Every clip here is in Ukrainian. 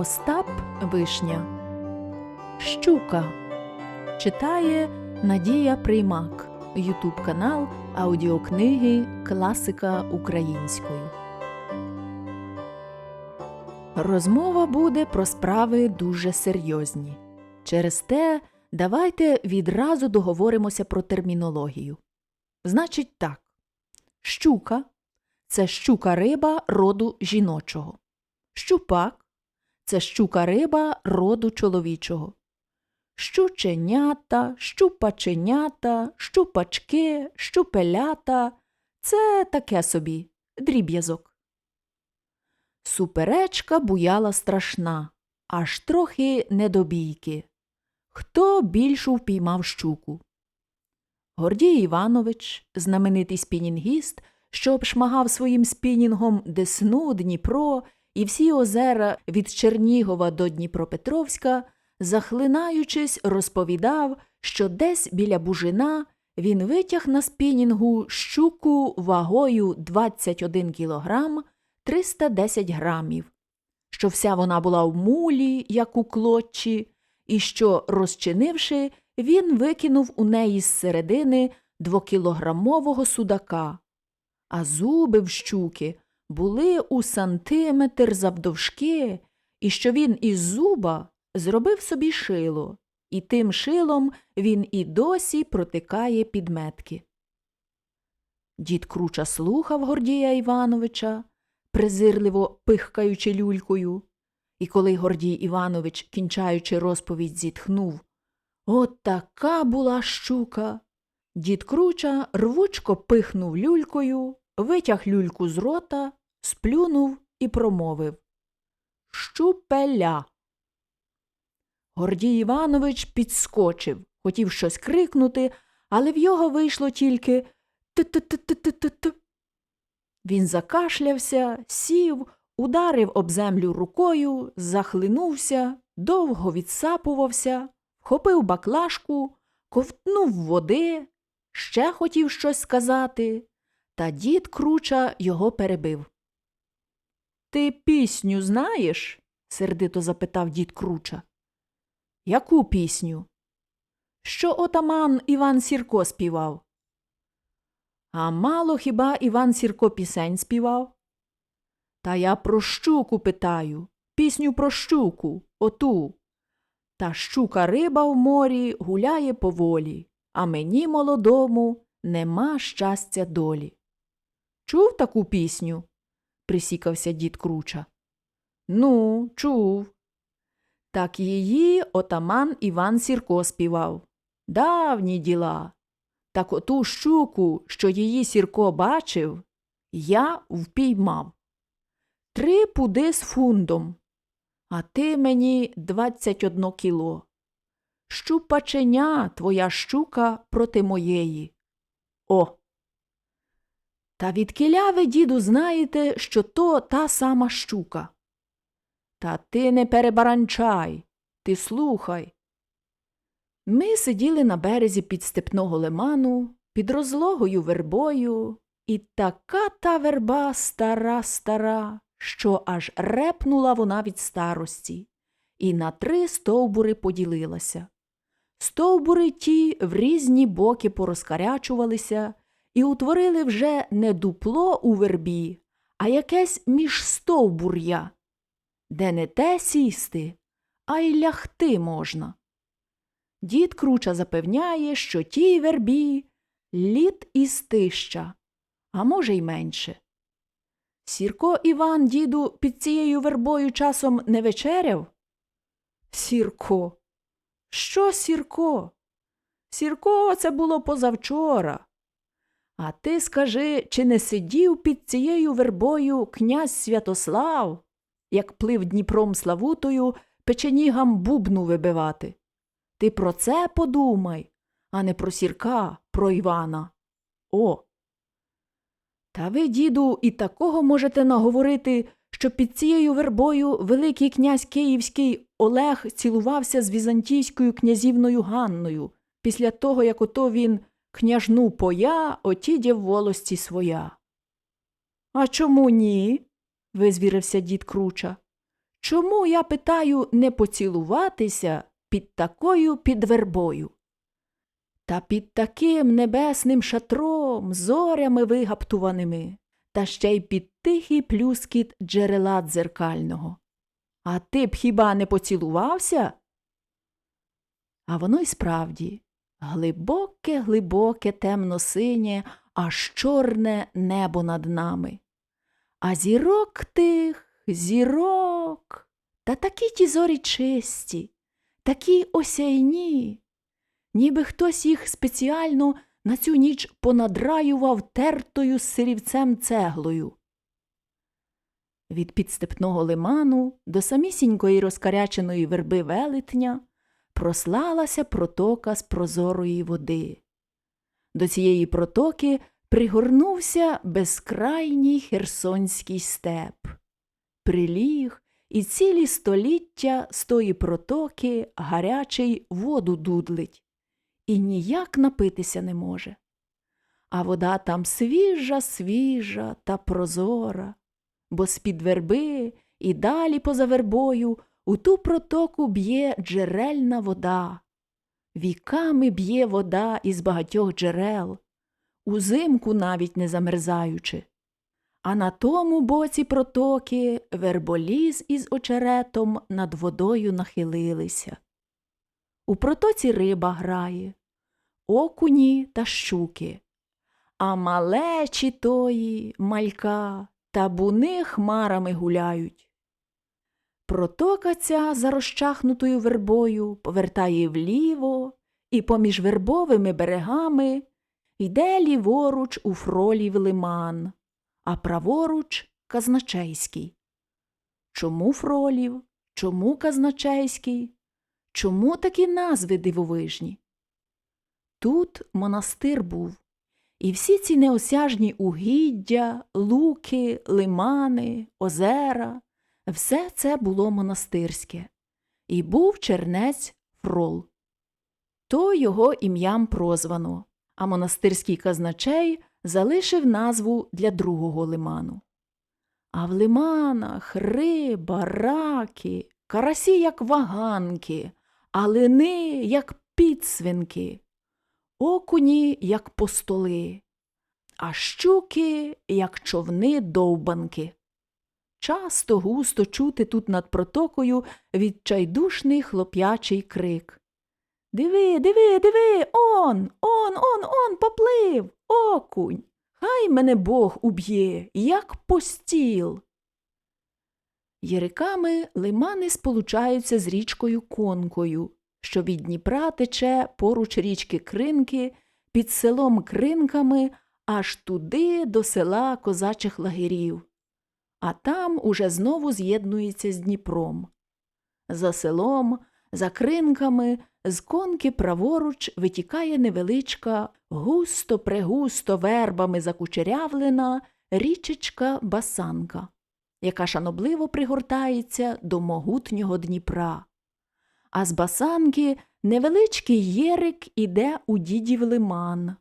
Остап Вишня. Щука. Читає Надія Приймак. Ютуб канал аудіокниги Класика українською. Розмова буде про справи дуже серйозні. Через те давайте відразу договоримося про термінологію. Значить так. Щука це щука риба роду жіночого. Щупак це щука риба роду чоловічого. Щученята, щупаченята, щупачки, щупелята це таке собі дріб'язок. Суперечка буяла страшна, аж трохи недобійки. Хто більшу впіймав щуку? Гордій Іванович, знаменитий спінінгіст, що обшмагав своїм спінінгом Десну, Дніпро і всі озера від Чернігова до Дніпропетровська, захлинаючись, розповідав, що десь біля бужина він витяг на спінінгу щуку вагою 21 кілограм 310 грамів, що вся вона була в мулі, як у клотчі, і що, розчинивши, він викинув у неї з середини двокілограмового судака, а зуби в щуки були у сантиметр завдовжки, і що він із зуба зробив собі шило, і тим шилом він і досі протикає підметки. Дід Круча слухав Гордія Івановича, презирливо пихкаючи люлькою, і коли Гордій Іванович, кінчаючи розповідь, зітхнув От така була щука. Дід Круча рвучко пихнув люлькою, витяг люльку з рота, сплюнув і промовив Щупеля. Гордій Іванович підскочив, хотів щось крикнути, але в його вийшло тільки т-т-т-т-т-т. Він закашлявся, сів, ударив об землю рукою, захлинувся, довго відсапувався, вхопив баклажку, ковтнув води, ще хотів щось сказати, та дід Круча його перебив. Ти пісню знаєш? сердито запитав дід Круча. Яку пісню? Що отаман Іван Сірко співав? А мало хіба Іван Сірко пісень співав? Та я про щуку питаю, пісню про щуку, оту. Та щука риба в морі гуляє поволі, а мені молодому нема щастя долі. Чув таку пісню? Присікався дід Круча. Ну, чув. Так її отаман Іван Сірко співав. Давні діла. Так оту щуку, що її Сірко бачив, я впіймав. Три пуди з фундом, а ти мені двадцять одно кіло. Щупаченя твоя щука проти моєї. О! Та відкиля ви, діду, знаєте, що то та сама щука. Та ти не перебаранчай, ти слухай. Ми сиділи на березі підстепного лиману, під розлогою вербою, і така та верба стара стара, що аж репнула вона від старості, і на три стовбури поділилася. Стовбури ті в різні боки порозкарячувалися і утворили вже не дупло у вербі, а якесь міжстовбур'я, де не те сісти, а й лягти можна. Дід Круча запевняє, що тій вербі літ і стища, а може, й менше. Сірко Іван, діду, під цією вербою часом не вечеряв? Сірко. Що Сірко? Сірко, це було позавчора. А ти скажи, чи не сидів під цією вербою князь Святослав, як плив Дніпром Славутою печенігам бубну вибивати? Ти про це подумай, а не про сірка, про Івана. О. Та ви, діду, і такого можете наговорити, що під цією вербою Великий князь Київський Олег цілувався з візантійською князівною Ганною, після того, як ото він княжну поя отідяв волості своя. А чому ні? визвірився дід Круча. Чому, я питаю, не поцілуватися під такою підвербою? Та під таким небесним шатром, зорями вигаптуваними, та ще й під тихий плюскіт джерела дзеркального. А ти б хіба не поцілувався? А воно й справді глибоке, глибоке, темно-синє, аж чорне небо над нами. А зірок тих, зірок, та такі ті зорі чисті, такі осяйні, ніби хтось їх спеціально на цю ніч понадраював тертою сирівцем цеглою. Від підстепного лиману до самісінької розкаряченої верби велетня прослалася протока з прозорої води. До цієї протоки пригорнувся безкрайній херсонський степ. Приліг і цілі століття з тої протоки гарячий воду дудлить, і ніяк напитися не може. А вода там свіжа, свіжа та прозора, бо з-під верби і далі поза вербою у ту протоку б'є джерельна вода. Віками б'є вода із багатьох джерел, узимку навіть не замерзаючи. А на тому боці протоки верболіз із очеретом над водою нахилилися. У протоці риба грає, окуні та щуки, а малечі тої малька табуни хмарами гуляють. Протока ця за розчахнутою вербою повертає вліво і поміж вербовими берегами йде ліворуч у фролів лиман, а праворуч казначейський. Чому фролів? Чому казначейський? Чому такі назви дивовижні? Тут монастир був, і всі ці неосяжні угіддя, луки, лимани, озера. Все це було монастирське, і був чернець Фрол. То його ім'ям прозвано, а монастирський казначей залишив назву для другого лиману. А в лиманах риба, раки, карасі, як ваганки, а лини, як підсвинки, окуні, як постоли, а щуки, як човни довбанки. Часто густо чути тут над протокою відчайдушний хлоп'ячий крик. Диви, диви, диви, он, он, он, он поплив, окунь. Хай мене Бог уб'є, як постіл. Єриками лимани сполучаються з річкою Конкою, що від Дніпра тече поруч річки Кринки, під селом Кринками, аж туди до села козачих лагерів а там уже знову з'єднується з Дніпром. За селом, за кринками, з конки праворуч витікає невеличка, густо прегусто вербами закучерявлена річечка Басанка, яка шанобливо пригортається до могутнього Дніпра. А з басанки невеличкий єрик іде у дідів лиман.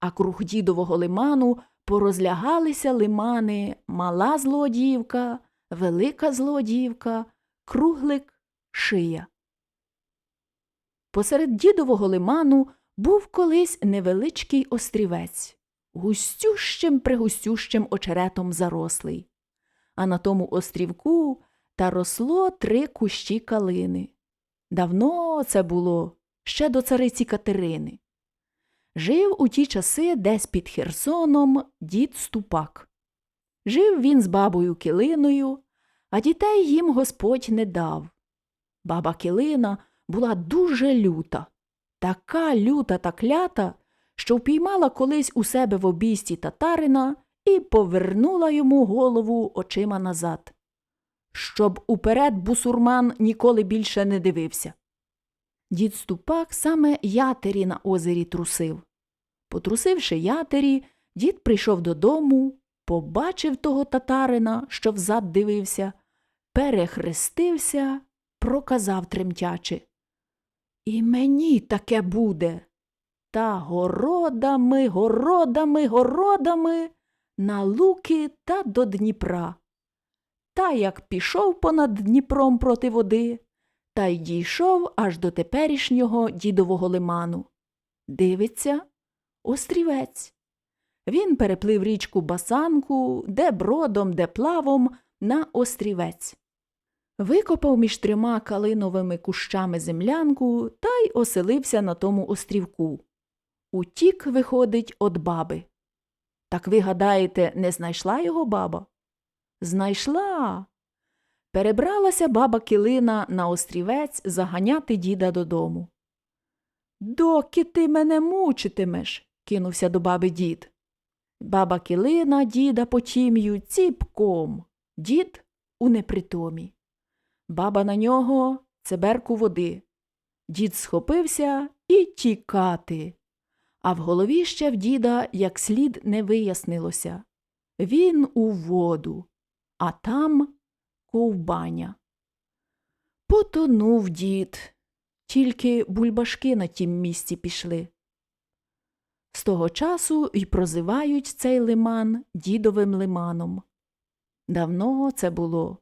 А круг дідового лиману порозлягалися лимани мала злодіївка, велика злодіївка, круглик, шия. Посеред дідового лиману був колись невеличкий острівець, густющим пригустющим очеретом зарослий, а на тому острівку та росло три кущі калини. Давно це було ще до цариці Катерини. Жив у ті часи десь під Херсоном дід Ступак. Жив він з бабою Килиною, а дітей їм Господь не дав. Баба Килина була дуже люта, така люта та клята, що впіймала колись у себе в обійсті татарина і повернула йому голову очима назад, щоб уперед бусурман ніколи більше не дивився. Дід Ступак саме ятері на озері трусив. Потрусивши ятері, дід прийшов додому, побачив того татарина, що взад дивився, перехрестився, проказав тремтячи. І мені таке буде. Та городами, городами, городами на луки та до Дніпра. та як пішов понад Дніпром проти води, та й дійшов аж до теперішнього дідового лиману. Дивиться острівець. Він переплив річку Басанку, де бродом, де плавом, на острівець. Викопав між трьома калиновими кущами землянку та й оселився на тому острівку. Утік, виходить, од баби. Так ви гадаєте, не знайшла його баба? Знайшла. Перебралася баба Килина на острівець заганяти діда додому. Доки ти мене мучитимеш, кинувся до баби дід. Баба Килина діда потім'ю ціпком, дід у непритомі. Баба на нього цеберку води. Дід схопився і тікати. А в голові ще в діда як слід не вияснилося. Він у воду, а там ковбаня. Потонув дід, тільки бульбашки на тім місці пішли. З того часу й прозивають цей лиман дідовим лиманом. Давно це було.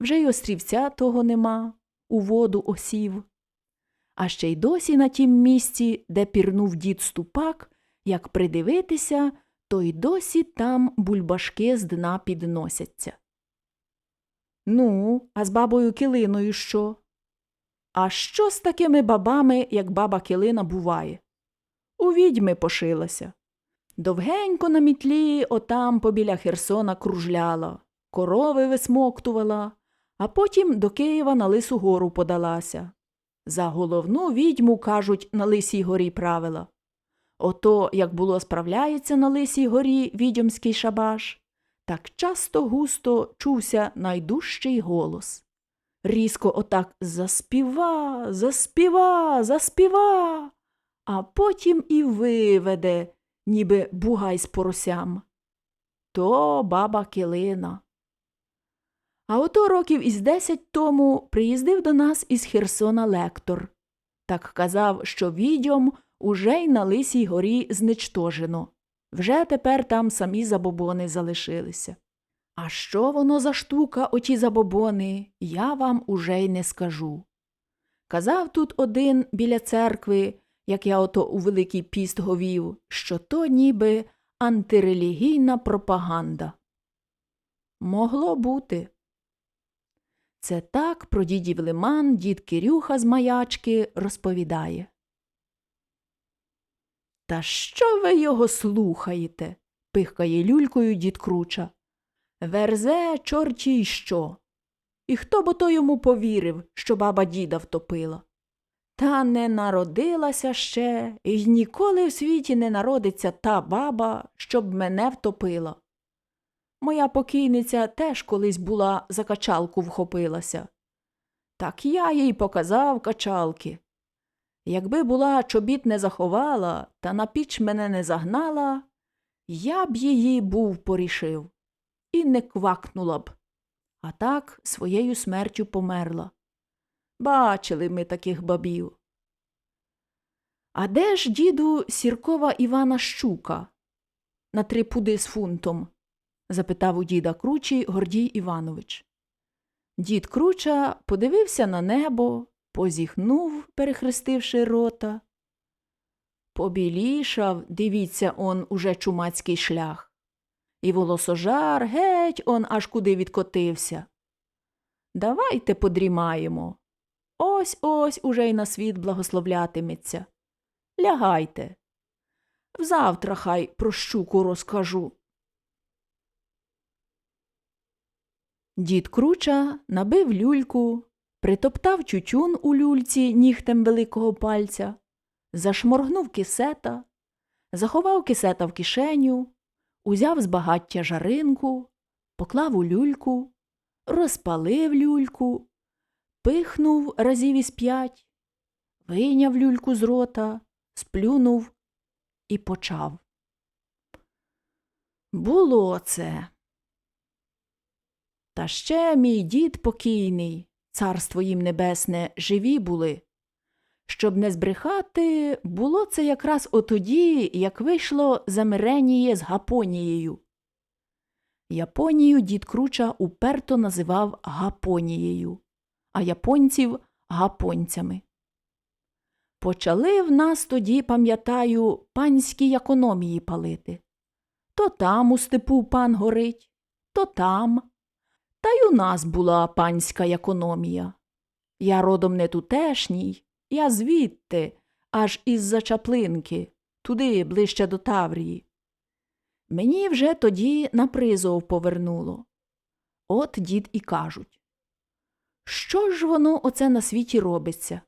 Вже й острівця того нема, у воду осів. А ще й досі на тім місці, де пірнув дід ступак, як придивитися, то й досі там бульбашки з дна підносяться. Ну, а з бабою Килиною що? А що з такими бабами, як баба Килина, буває? У відьми пошилася. Довгенько на мітлі отам побіля Херсона кружляла, корови висмоктувала, а потім до Києва на Лису гору подалася. За головну відьму, кажуть, на Лисій горі правила. Ото, як було справляється на Лисій горі відьомський шабаш, так часто густо чувся найдужчий голос. Різко отак заспіва, заспіва, заспіва, а потім і виведе, ніби бугай з поросям. То баба Килина. А ото років із десять тому приїздив до нас із Херсона лектор. Так казав, що відьом уже й на Лисій горі зничтожено. Вже тепер там самі забобони залишилися. А що воно за штука, оті забобони, я вам уже й не скажу. Казав тут один біля церкви, як я ото у Великий піст говів, що то ніби антирелігійна пропаганда. Могло бути. Це так про дідів лиман дід Кирюха з маячки розповідає. Та що ви його слухаєте? пихкає люлькою дід круча. Верзе чорті й що. І хто б ото йому повірив, що баба діда втопила? Та не народилася ще, і ніколи в світі не народиться та баба, щоб мене втопила. Моя покійниця теж колись була за качалку вхопилася. Так я їй показав качалки. Якби була чобіт не заховала та на піч мене не загнала, я б її був порішив і не квакнула б, а так своєю смертю померла. Бачили ми таких бабів. А де ж, діду, сіркова Івана Щука? На три пуди з фунтом? запитав у діда кручий Гордій Іванович. Дід круча подивився на небо, позіхнув, перехрестивши рота. Побілішав, дивіться, он уже чумацький шлях. І волосожар геть он аж куди відкотився. Давайте подрімаємо. Ось ось уже й на світ благословлятиметься. Лягайте. Взавтра хай про щуку розкажу. Дід круча набив люльку, притоптав тютюн у люльці нігтем великого пальця, зашморгнув кисета, заховав кисета в кишеню, узяв з багаття жаринку, поклав у люльку, розпалив люльку, пихнув разів із п'ять, вийняв люльку з рота, сплюнув і почав. Було це. Та ще мій дід покійний, царство їм небесне, живі були. Щоб не збрехати, було це якраз отоді, як вийшло замиреніє з Гапонією. Японію дід Круча уперто називав Гапонією, а японців гапонцями. Почали в нас тоді, пам'ятаю, панські економії палити. То там у степу пан горить, то там. Та й у нас була панська економія. Я родом не тутешній, я звідти, аж із-за чаплинки, туди ближче до Таврії. Мені вже тоді на призов повернуло. От дід і кажуть. Що ж воно оце на світі робиться?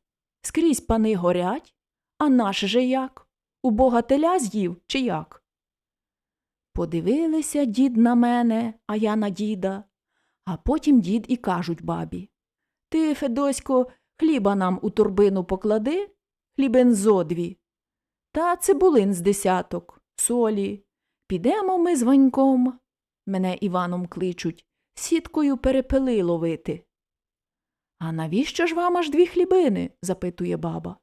Скрізь пани горять, а наш же як? У бога теля з'їв чи як? Подивилися дід на мене, а я на діда, а потім дід і кажуть бабі. Ти, Федосько, хліба нам у торбину поклади, хлібен зо дві. Та цибулин з десяток, солі. Підемо ми з Ваньком, мене Іваном кличуть, сіткою перепели ловити. А навіщо ж вам аж дві хлібини? запитує баба.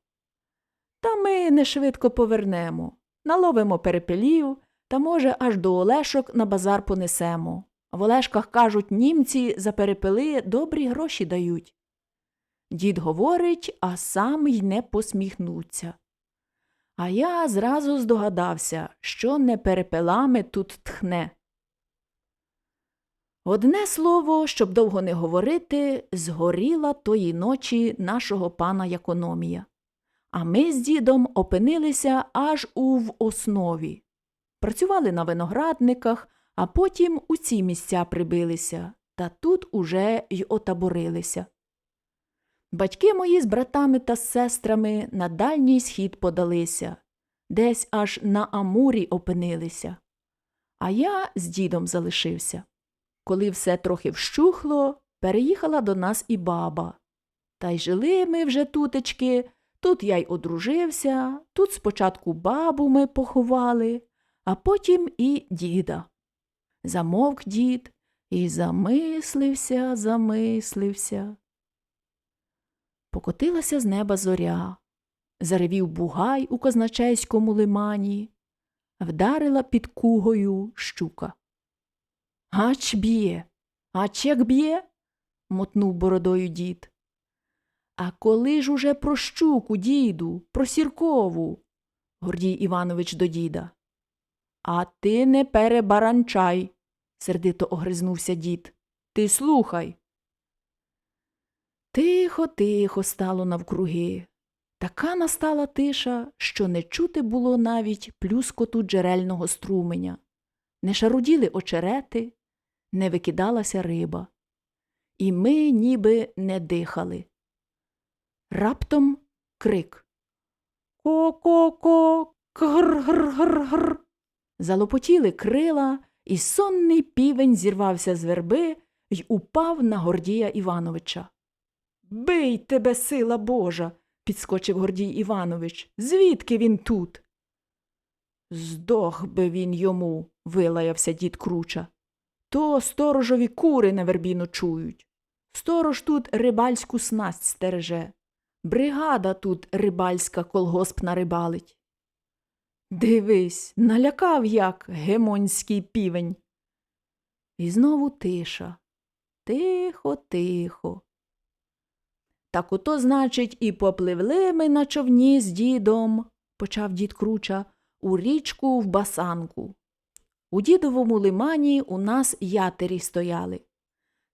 Та ми не швидко повернемо, наловимо перепелів, та, може, аж до Олешок на базар понесемо. В Олешках, кажуть, німці за перепели добрі гроші дають. Дід говорить, а сам й не посміхнуться. А я зразу здогадався, що не перепелами тут тхне. Одне слово, щоб довго не говорити, згоріла тої ночі нашого пана економія. А ми з дідом опинилися аж у в основі. Працювали на виноградниках, а потім у ці місця прибилися, та тут уже й отаборилися. Батьки мої з братами та з сестрами на дальній схід подалися, десь аж на Амурі опинилися. А я з дідом залишився. Коли все трохи вщухло, переїхала до нас і баба. Та й жили ми вже тутечки, тут я й одружився, тут спочатку бабу ми поховали, а потім і діда. Замовк дід і замислився, замислився. Покотилася з неба зоря, заревів бугай у казначейському лимані, вдарила під кугою щука. Ач б'є, ач як б'є, мотнув бородою дід. А коли ж уже про щуку, діду, про сіркову? Гордій Іванович до діда. А ти не перебаранчай, сердито огризнувся дід. Ти слухай. Тихо, тихо стало навкруги. Така настала тиша, що не чути було навіть плюскоту джерельного струменя. Не шаруділи очерети, не викидалася риба. І ми ніби не дихали. Раптом крик. Ко-ко-ко, кгр-гр-гр-гр. Залопотіли крила, і сонний півень зірвався з верби й упав на Гордія Івановича. Бий тебе, сила Божа, підскочив Гордій Іванович. Звідки він тут? Здох би він йому, вилаявся дід круча. То сторожові кури на вербі ночують. Сторож тут рибальську снасть стереже. Бригада тут рибальська колгоспна рибалить. Дивись, налякав як гемонський півень. І знову тиша. Тихо, тихо. Так ото, значить, і попливли ми на човні з дідом, почав дід круча, у річку в басанку. У дідовому лимані у нас ятері стояли.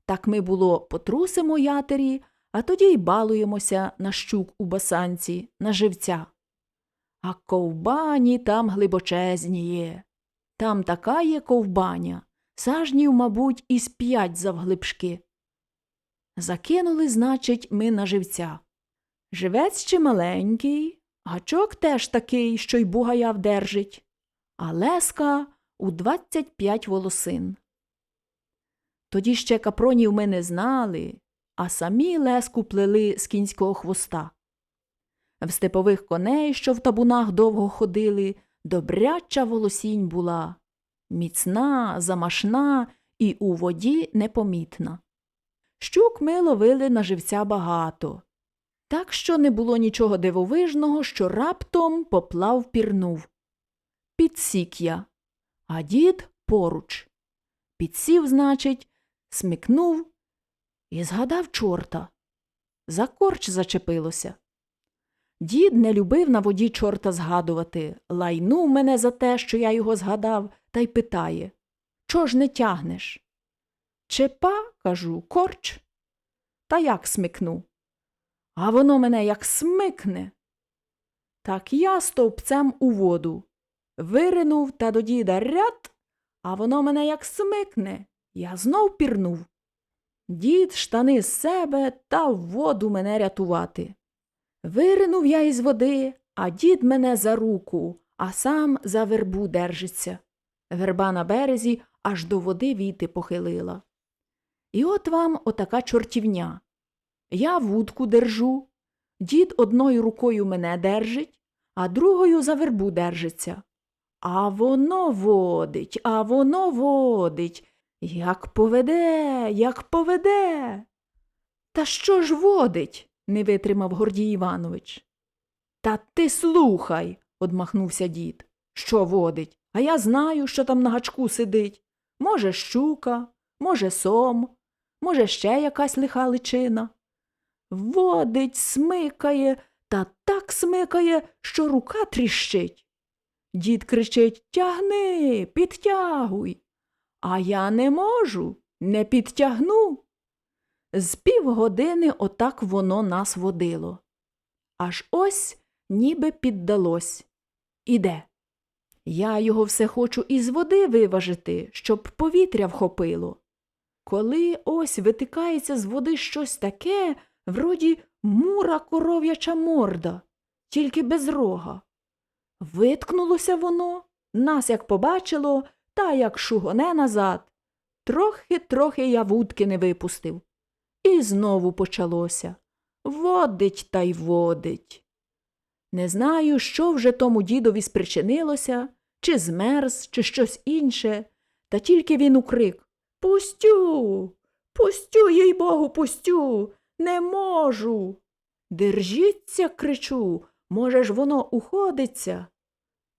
Так ми, було, потрусимо ятері, а тоді й балуємося на щук у басанці, на живця. А ковбані там глибочезні є. Там така є ковбаня, сажнів, мабуть, із п'ять завглибшки. Закинули, значить, ми на живця. Живець чи маленький, гачок теж такий, що й бугая вдержить, а леска у двадцять п'ять волосин. Тоді ще капронів ми не знали, а самі леску плели з кінського хвоста. В степових коней, що в табунах довго ходили, добряча волосінь була, міцна, замашна і у воді непомітна. Щук ми ловили на живця багато. Так що не було нічого дивовижного, що раптом поплав пірнув. Підсік я, а дід поруч. Підсів, значить, смикнув і згадав чорта. За корч зачепилося. Дід не любив на воді чорта згадувати, лайнув мене за те, що я його згадав, та й питає Чого ж не тягнеш? Чепа, кажу, корч. Та як смикну? А воно мене як смикне. Так я стовпцем у воду. Виринув та до діда ряд, а воно мене як смикне. Я знов пірнув. Дід штани з себе та в воду мене рятувати. Виринув я із води, а дід мене за руку, а сам за вербу держиться. Верба на березі аж до води віти похилила. І от вам отака чортівня. Я вудку держу, дід одною рукою мене держить, а другою за вербу держиться. А воно водить, а воно водить. Як поведе, як поведе. Та що ж водить? не витримав Гордій Іванович. Та ти слухай, одмахнувся дід. Що водить? А я знаю, що там на гачку сидить. Може, щука, може, сом, може, ще якась лиха личина. Водить, смикає, та так смикає, що рука тріщить. Дід кричить Тягни, підтягуй. А я не можу, не підтягну. З півгодини отак воно нас водило. Аж ось ніби піддалось. Іде. Я його все хочу із води виважити, щоб повітря вхопило. Коли ось витикається з води щось таке, вроді мура коров'яча морда, тільки без рога. Виткнулося воно, нас як побачило, та як шугоне назад. Трохи трохи я вудки не випустив. І знову почалося. Водить та й водить. Не знаю, що вже тому дідові спричинилося, чи змерз, чи щось інше, та тільки він укрик Пустю, пустю, їй богу, пустю, не можу. Держіться, кричу, може ж, воно уходиться.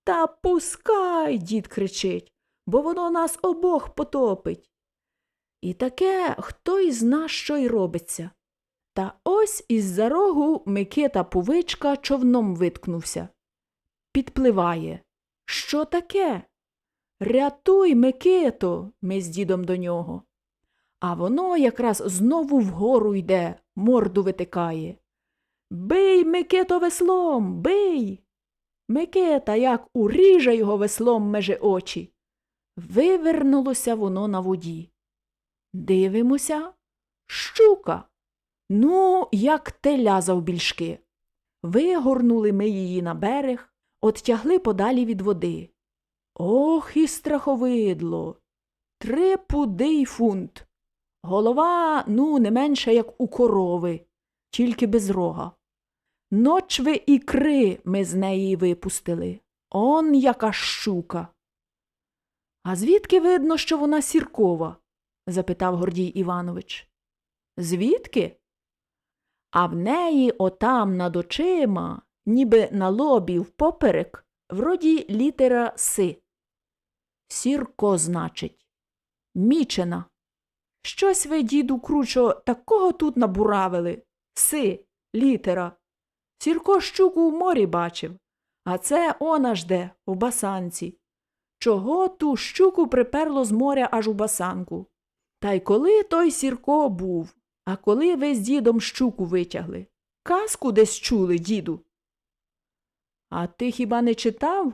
Та пускай, дід кричить, бо воно нас обох потопить. І таке хто й зна, що й робиться. Та ось із за рогу Микита Пувичка човном виткнувся. Підпливає. Що таке? Рятуй, Микито, ми з дідом до нього. А воно якраз знову вгору йде, морду витикає. Бий, Микито, веслом, бий. Микита як уріже його веслом меже очі. Вивернулося воно на воді. Дивимося. Щука. Ну, як теля завбільшки. Вигорнули ми її на берег, оттягли подалі від води. Ох і страховидло. Три пуди й фунт. Голова, ну, не менше, як у корови, тільки без рога. Ночви ікри ми з неї випустили. Он яка щука. А звідки видно, що вона сіркова? запитав Гордій Іванович. Звідки? А в неї отам над очима, ніби на лобі впоперек, вроді літера Си. Сірко, значить, мічена. Щось ви, діду, кручо, такого тут набуравили. Си, літера. Сірко щуку в морі бачив, а це она ж де, в басанці. Чого ту щуку приперло з моря аж у басанку? Та й коли той Сірко був, а коли ви з дідом щуку витягли? Казку десь чули, діду. А ти хіба не читав?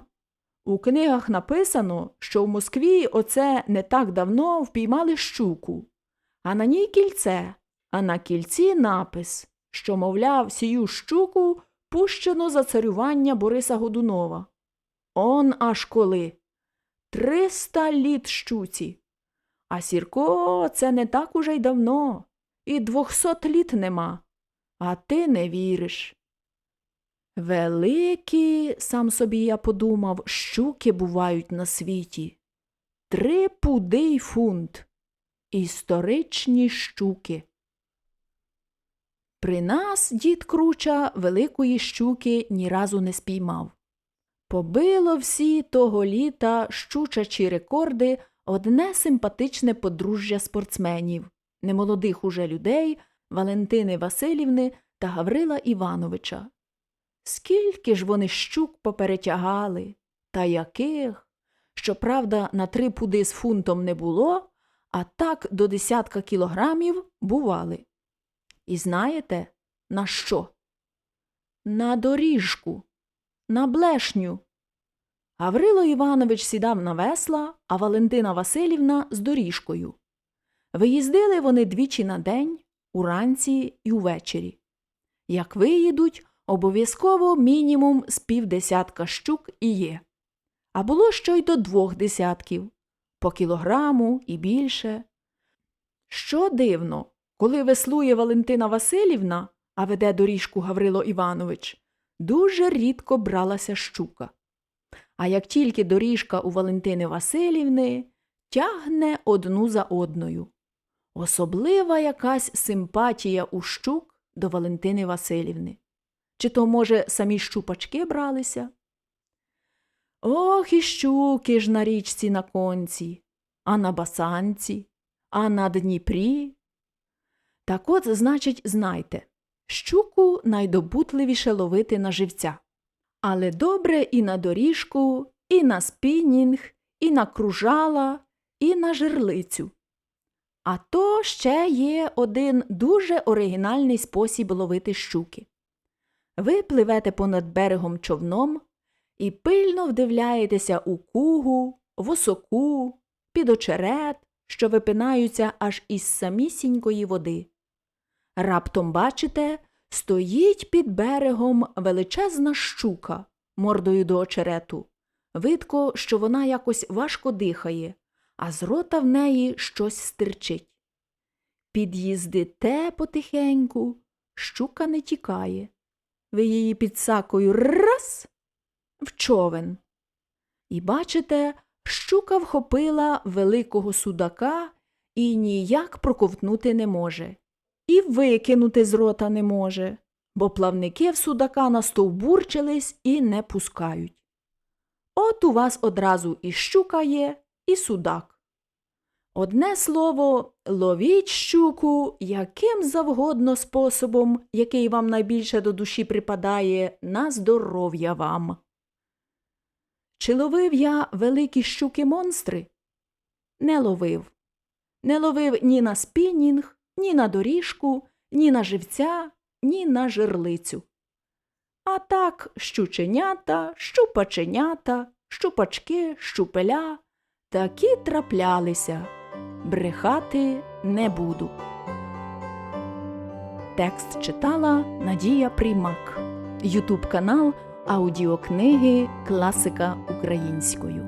У книгах написано, що в Москві оце не так давно впіймали щуку, а на ній кільце, а на кільці напис, що, мовляв, сію щуку пущено за царювання Бориса Годунова. Он аж коли. Триста літ щуці. А Сірко це не так уже й давно, і двохсот літ нема, а ти не віриш. Великі, сам собі я подумав, щуки бувають на світі. Три пуди й фунт. Історичні щуки. При нас дід Круча великої щуки ні разу не спіймав. Побило всі того літа щучачі рекорди одне симпатичне подружжя спортсменів, немолодих уже людей Валентини Васильівни та Гаврила Івановича. Скільки ж вони щук поперетягали, та яких? Щоправда, на три пуди з фунтом не було, а так до десятка кілограмів бували. І знаєте, на що? На доріжку, на блешню. Гаврило Іванович сідав на весла, а Валентина Васильівна з доріжкою. Виїздили вони двічі на день, уранці і увечері. Як виїдуть, обов'язково мінімум з півдесятка щук і є. А було що й до двох десятків, по кілограму і більше. Що дивно, коли веслує Валентина Васильівна, а веде доріжку Гаврило Іванович, дуже рідко бралася щука. А як тільки доріжка у Валентини Васильівни тягне одну за одною. Особлива якась симпатія у щук до Валентини Васильівни. Чи то, може, самі щупачки бралися? Ох, і щуки ж на річці на конці, а на басанці, а на Дніпрі. Так от, значить, знайте, щуку найдобутливіше ловити на живця. Але добре і на доріжку, і на спінінг, і на кружала, і на жерлицю. А то ще є один дуже оригінальний спосіб ловити щуки. Ви пливете понад берегом човном і пильно вдивляєтеся у кугу, в осоку, під очерет, що випинаються аж із самісінької води. Раптом бачите, стоїть під берегом величезна щука мордою до очерету. Видко, що вона якось важко дихає, а з рота в неї щось стирчить. Під'їздите потихеньку, щука не тікає. Ви її під сакою раз в човен. І бачите, щука вхопила великого судака і ніяк проковтнути не може. І викинути з рота не може, бо плавники в судака настовбурчились і не пускають. От у вас одразу і щука є, і судак. Одне слово, ловіть щуку яким завгодно способом, який вам найбільше до душі припадає, на здоров'я вам. Чи ловив я великі щуки монстри? Не ловив. Не ловив ні на спінінг, ні на доріжку, ні на живця, ні на жерлицю. А так щученята, щупаченята, щупачки, щупеля такі траплялися. Брехати не буду. Текст читала Надія Приймак. Ютуб канал Аудіокниги Класика українською.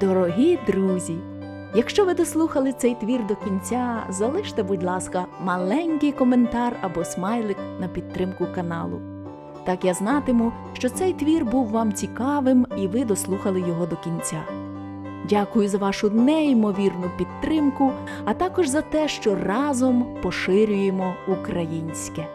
Дорогі друзі! Якщо ви дослухали цей твір до кінця, залиште, будь ласка, маленький коментар або смайлик на підтримку каналу. Так я знатиму, що цей твір був вам цікавим і ви дослухали його до кінця. Дякую за вашу неймовірну підтримку, а також за те, що разом поширюємо українське.